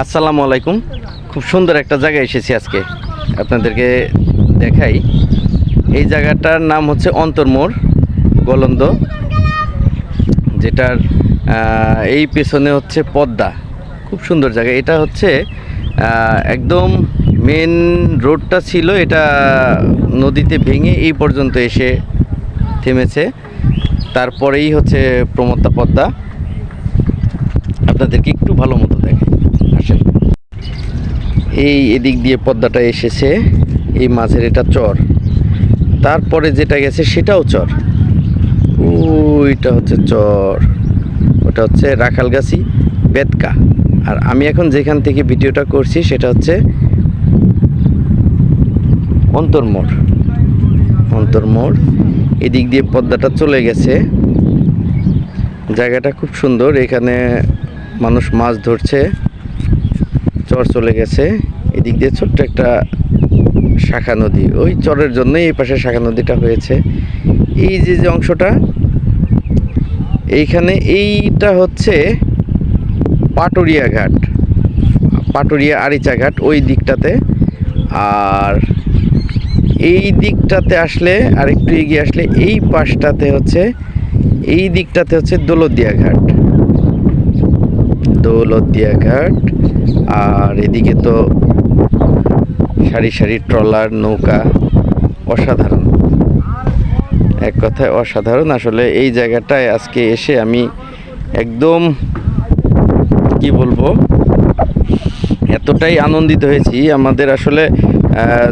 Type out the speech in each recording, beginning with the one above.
আসসালামু আলাইকুম। খুব সুন্দর একটা জায়গায় এসেছি আজকে। আপনাদেরকে দেখাই। এই জায়গাটার নাম হচ্ছে অন্তর্মোড় গোলন্দ, যেটার এই পেছনে হচ্ছে পদ্মা। খুব সুন্দর জায়গা। এটা হচ্ছে একদম মেন রোডটা ছিল, এটা নদীতে ভেঙে এই পর্যন্ত এসে থেমেছে। তারপরেই হচ্ছে প্রমত্তা পদ্মা। আপনাদেরকে একটু ভালো মতো দেখে এই এদিক দিয়ে পদ্মাটা এসেছে, এই মাঝের এটা চর। তারপরে যেটা গেছে সেটাও চর। ওইটা হচ্ছে চর, ওটা হচ্ছে রাখালগাছি বেতকা। আর আমি এখন যেখান থেকে ভিডিওটা করছি সেটা হচ্ছে অন্তর্মোড় অন্তর্মোড় এদিক দিয়ে পদ্মাটা চলে গেছে। জায়গাটা খুব সুন্দর, এখানে মানুষ মাছ ধরছে। চর চলে গেছে। এদিক দিয়ে ছোট্ট একটা শাখা নদী। ওই চরের জন্যই এই পাশে শাখা নদীটা হয়েছে। এই যে যে অংশটা, এইখানে এইটা হচ্ছে পাটুরিয়া ঘাট। পাটুরিয়া আরিচা ঘাট ওই দিকটাতে। আর এই দিকটাতে আসলে আর একটু এগিয়ে আসলে, এই পাশটাতে হচ্ছে, এই দিকটাতে হচ্ছে দোলদিয়া ঘাট। দৌলতদিয়া ঘাট আর এদিকে তো সারি সারি ট্রলার নৌকা অসাধারণ। এক কথায় অসাধারণ। আসলে এই জায়গাটায় আজকে এসে আমি একদম কি বলব, এতটাই আনন্দিত হয়েছি। আমাদের আসলে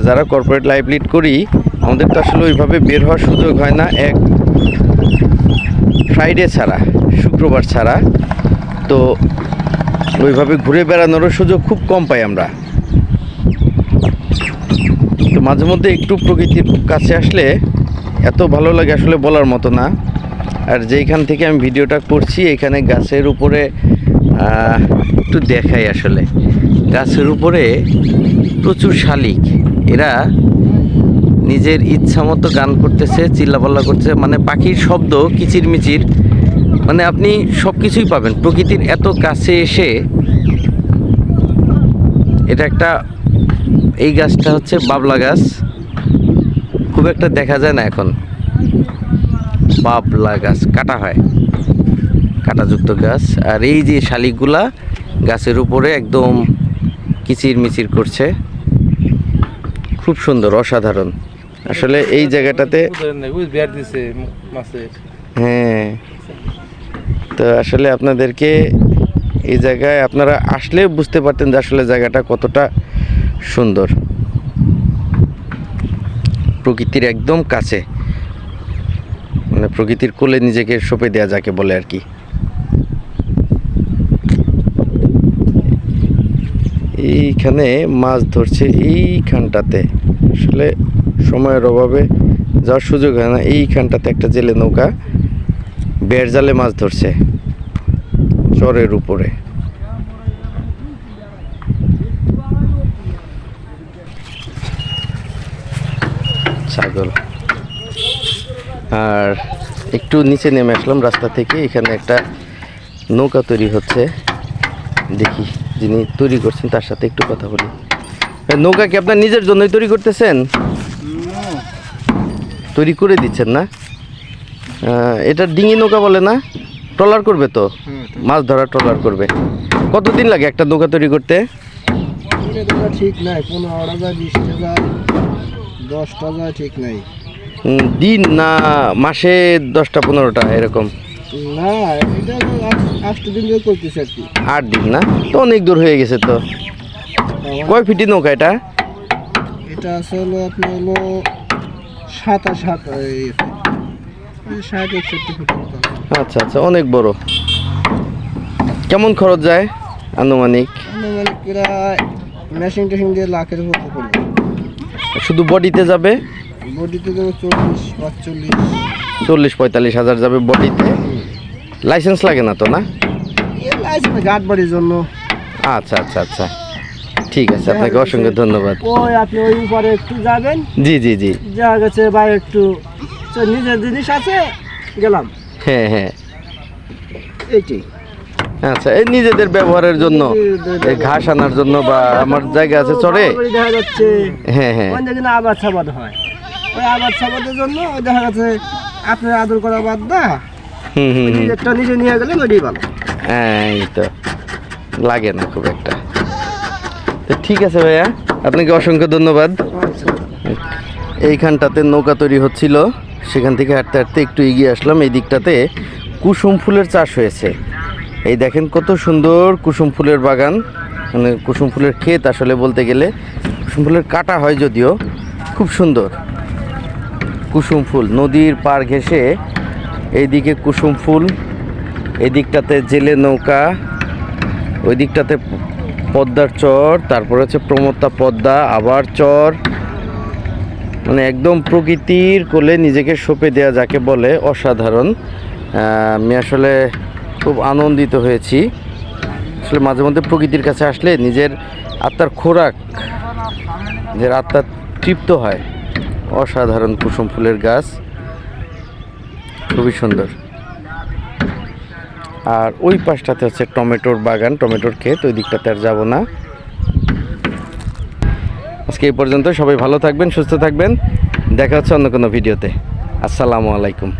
যারা কর্পোরেট লাইফ লিড করি, আমাদের তো আসলে ওইভাবে বের হওয়ার সুযোগ হয় না। এক ফ্রাইডে ছাড়া, শুক্রবার ছাড়া। তো ওইভাবে ঘুরে বেড়ানোরও সুযোগ খুব কম পাই আমরা। তো মাঝে মধ্যে একটু প্রকৃতির কাছে আসলে এত ভালো লাগে আসলে বলার মতো না। আর যেইখান থেকে আমি ভিডিওটা করছি, এখানে গাছের উপরে একটু দেখাই আসলে। গাছের উপরে প্রচুর শালিক। এরা নিজের ইচ্ছা মতো গান করতেছে, চিল্লাপাল্লা করতেছে মানে পাখির শব্দ কিচিরমিচির মানে আপনি সব কিছুই পাবেন। প্রকৃতির এত কাছে এসে এটা একটা এই গাছটা হচ্ছে বাবলা গাছ। খুব একটা দেখা যায় না এখন। বাবলা গাছ কাটা হয়। কাটাযুক্ত গাছ। আর এই যে শালিকগুলা গাছের উপরে একদম কিচির মিচির করছে। খুব সুন্দর অসাধারণ। আসলে এই জায়গাটাতে হ্যাঁ। তো আসলে আপনাদেরকে এই জায়গায় আপনারা আসলে বুঝতে পারতেন যে আসলে জায়গাটা কতটা সুন্দর। প্রকৃতির একদম কাছে। মানে প্রকৃতির কোলে নিজেকে সঁপে দেওয়া যাকে বলে আর কি। এইখানে মাছ ধরছে এইখানটাতে। আসলে সময়ের অভাবে যাওয়ার সুযোগ হয় না। এইখানটাতে একটা জেলে নৌকা বেড় জালে মাছ ধরছে। চরের উপরে। ছাগল। আর একটু নিচে নেমে আসলাম রাস্তা থেকে। এখানে একটা নৌকা তৈরি হচ্ছে। দেখি যিনি তৈরি করছেন তার সাথে একটু কথা বলি। নৌকা কি আপনার নিজের জন্যই তৈরি করতেছেন? তৈরি করে দিচ্ছেন না? এটা ডিঙি নৌকা বলে না? ট্রলার করবে তো? মাছ ধরা ট্রলার করবে। কতদিন লাগে একটা নৌকা তৈরি করতে? ঠিক নাই? পনেরো যায় বিশটা যায় দশটা যায় ঠিক নাই। দিন না মাসে দশটা পনেরোটা এরকম? না এটা আটটা দিন করতেছে আর কি। আট দিন না? তো অনেক দূর হয়ে গেছে তো। কয় ফিটি নৌকা এটা? এটা আসলে আপনার হলো সাতাশ সাত এই ষাট একষট্টি ফুট আচ্ছা আচ্ছা অনেক বড়। কেমন খরচ যায় আনুমানিক? আনুমানিক প্রায় মেশিন টেশিন দিয়ে লাখের মতো পড়বে শুধু বডিতে যাবে? বডিতে চল্লিশ পাঁচচল্লিশ। চল্লিশ পঁয়তাল্লিশ হাজার যাবে বডিতে? লাইসেন্স লাগে না তো না? লাইসেন্স গার্ড বাড়ির জন্য। আচ্ছা আচ্ছা আচ্ছা। ঠিক আছে আপনাকে অসংখ্য ধন্যবাদ। ওই আপনি ওই উপরে একটু যাবেন। জি জি জি। যা গেছে বা একটু তো নিজের জিনিস আছে গেলাম। হ্যাঁ হ্যাঁ। এইটাই আচ্ছা এই নিজেদের ব্যবহারের জন্য এই ঘাস আনার জন্য বা আমার জায়গা আছে চড়ে দেখা যাচ্ছে। হ্যাঁ হ্যাঁ। আবাদ সাবাদ হয়। ওই আবাদ সাবাদের জন্য দেখা যাচ্ছে আপনার আদর করা বাদ দা হুম হুম হুম। নিজে নিয়ে গেলে ওইটাই ভালো। হ্যাঁ এই তো। লাগে না খুব একটা। তো ঠিক আছে ভাইয়া আপনাকে অসংখ্য ধন্যবাদ। এইখানটাতে নৌকা তৈরি হচ্ছিল। সেখান থেকে হাঁটতে হাঁটতে একটু এগিয়ে আসলাম। এই দিকটাতে কুসুম ফুলের চাষ হয়েছে। এই দেখেন কত সুন্দর কুসুম ফুলের বাগান। মানে কুসুম ফুলের ক্ষেত আসলে বলতে গেলে। কুসুম ফুলের কাটা হয় যদিও, খুব সুন্দর। কুসুম ফুল, নদীর পার ঘেঁষে এইদিকে কুসুম ফুল এই দিকটাতে জেলে নৌকা ওই দিকটাতে পদ্মার চর, তারপর হচ্ছে প্রমত্তা পদ্মা, আবার চর মানে একদম প্রকৃতির কোলে নিজেকে সঁপে দেওয়া যাকে বলে অসাধারণ। আমি আসলে খুব আনন্দিত হয়েছি। আসলে মাঝে মধ্যে প্রকৃতির কাছে আসলে নিজের আত্মার খোরাক, নিজের আত্মা তৃপ্ত হয়। অসাধারণ কুসুম ফুলের গাছ। খুবই সুন্দর। আর ওই পাশটাতে হচ্ছে টমেটোর বাগান। টমেটোর ক্ষেত, ওই দিকটাতে আর যাব না। আজকে এই পর্যন্ত সবাই ভালো থাকবেন, সুস্থ থাকবেন। দেখা হচ্ছে অন্য কোনো ভিডিওতে। আসসালামু আলাইকুম।